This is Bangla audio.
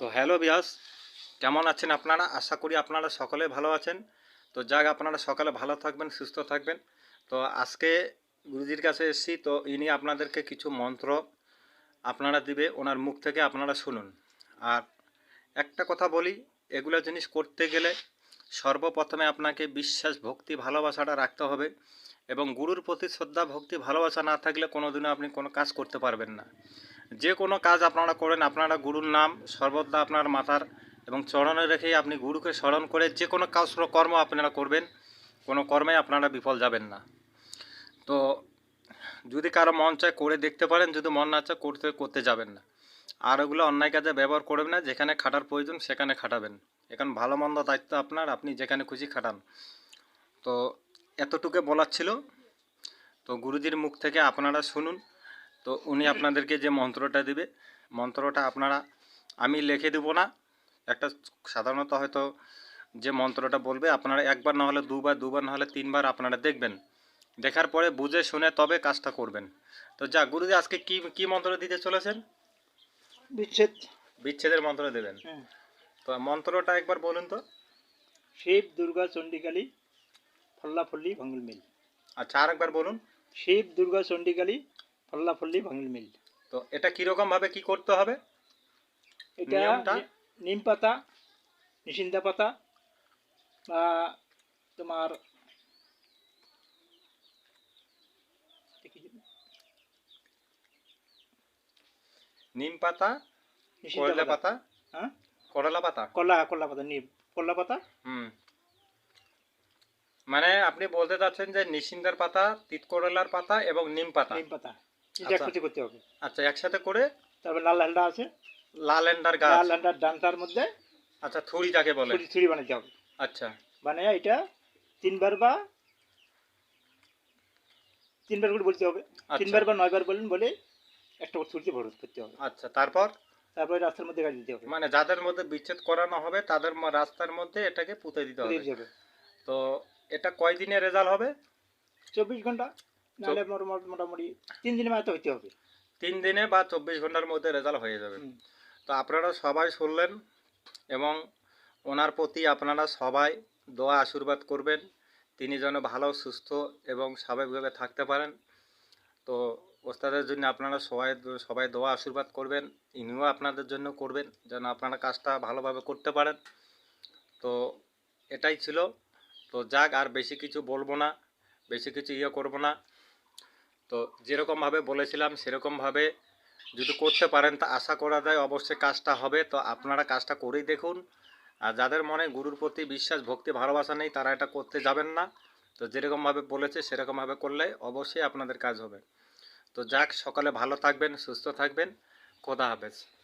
তো হ্যালো বিয়াস কেমন আছেন আপনারা? আশা করি আপনারা সকলে ভালো আছেন। তো যাক, আপনারা সকালে ভালো থাকবেন, সুস্থ থাকবেন। তো আজকে গুরুজির কাছে এসেছি, তো ইনি আপনাদেরকে কিছু মন্ত্র আপনারা দিবে, ওনার মুখ থেকে আপনারা শুনুন। আর একটা কথা বলি, এগুলো জিনিস করতে গেলে সর্বপ্রথমে আপনাকে বিশ্বাস, ভক্তি, ভালোবাসাটা রাখতে হবে এবং গুরুর প্রতি শ্রদ্ধা, ভক্তি, ভালোবাসা না থাকলে কোনোদিনও আপনি কোনো কাজ করতে পারবেন না। যে কোনো কাজ আপনারা করেন, আপনারা গুরুর নাম সর্বদা আপনার মাথার এবং চরণে রেখেই আপনি গুরুকে স্মরণ করে যে কোনো কাজ কর্ম আপনারা করবেন, কোনো কর্মে আপনারা বিফল যাবেন না। তো যদি কারও মন চায় করে দেখতে পারেন, যদি মন না চায় করতে করতে যাবেন না। আর ওগুলো অন্যায় কাজে ব্যবহার করবেন না, যেখানে খাটার প্রয়োজন সেখানে খাটাবেন। এখন ভালো মন্দ দায়িত্ব আপনার, আপনি যেখানে খুশি খাটান। তো এতটুকু বলার ছিল। তো গুরুজির মুখ থেকে আপনারা শুনুন। তো উনি আপনাদেরকে যে মন্ত্রটা দিবে মন্ত্রটা আপনারা আমি লিখে দেবো না। একটা সাধারণত হয়তো যে মন্ত্রটা বলবে আপনারা একবার না হলে দুবার দুবার না হলে তিনবার আপনারা দেখবেন। দেখার পরে বুঝে শুনে তবে কাজটা করবেন। তো যা গুরুজি আজকে কি কি মন্ত্র দিতে চলেছেন? বিচ্ছেদ। বিচ্ছেদের মন্ত্র দেবেন। হ্যাঁ। তো মন্ত্রটা একবার বলুন তো। শিব দুর্গা চণ্ডীকালী ফল্লাফল্লি ভাঙল মিল। আচ্ছা আর একবার বলুন। শিব দুর্গা চণ্ডীকালী ফল্লাফল্লি ভাঙল মিল। তো এটা কীরকম ভাবে কি করতে হবে? এটা নিম পাতা নিশিন্দা পাতা বা তোমার নিম পাতা করলা পাতা। হ্যাঁ? করলা পাতা? কলা কলা পাতা নিম। কলা পাতা? হুম। মানে আপনি বলতে চাচ্ছেন যে নিশিন্দার পাতা তিতকরলার পাতা এবং নিম পাতা? নিম পাতা। এটা আচ্ছা। করতে হবে। আচ্ছা একসাথে করে তারপর লাল আছে। লাল গাছ। লাল ডান্তার মধ্যে আচ্ছা থুড়ি যাকে বলে। ছুরি ছুরি বানাতে হবে। আচ্ছা। মানে এটা তিনবার বা তিনবার করে বলতে হবে। আচ্ছা। তিনবার বা নয়বার বলুন বলে একটা ছুরিতে ভরত করতে হবে। আচ্ছা তারপর? তারপরে রাস্তার মধ্যে গাড়ি দিতে হবে। মানে যাদের মধ্যে বিচ্ছেদ করানো হবে তাদের রাস্তার মধ্যে এটাকে পুঁতে দিতে হবে। দিতে হবে। তো এটা কয় দিনে রেজাল্ট হবে? চব্বিশ ঘণ্টা। নাহলে মোট- মোট- মোটামুটি তিন দিনের মাথায় হইতে হবে। তিন দিনে বা চব্বিশ ঘণ্টার মধ্যে রেজাল্ট হয়ে যাবে। তো আপনারা সবাই শুনলেন এবং ওনার প্রতি আপনারা সবাই দোয়া আশীর্বাদ করবেন। তিনি যেন ভালো সুস্থ এবং স্বাভাবিকভাবে থাকতে পারেন। তো ওস্তাদের জন্য আপনারা সবাই সবাই দোয়া আশীর্বাদ করবেন। ইনিও আপনাদের জন্য করবেন যেন আপনারা কাজটা ভালোভাবে করতে পারেন। তো এটাই ছিল। তো যাক আর বেশি কিছু বলব না। বেশি কিছু ইয়ে করব না। তো যেরকমভাবে বলেছিলাম, সেরকমভাবে যদি করতে পারেন, তা আশা করা যায় অবশ্যই কাজটা হবে। তো আপনারা কাজটা করেই দেখুন। আর যাদের মনে গুরুর প্রতি বিশ্বাস, ভক্তি, ভালোবাসা নেই, তারা এটা করতে যাবেন না। তো যেরকমভাবে বলেছে, সেরকমভাবে করলে অবশ্যই আপনাদের কাজ হবে। তো যাক, সকালে ভালো থাকবেন, সুস্থ থাকবেন। খোদা হাফেজ।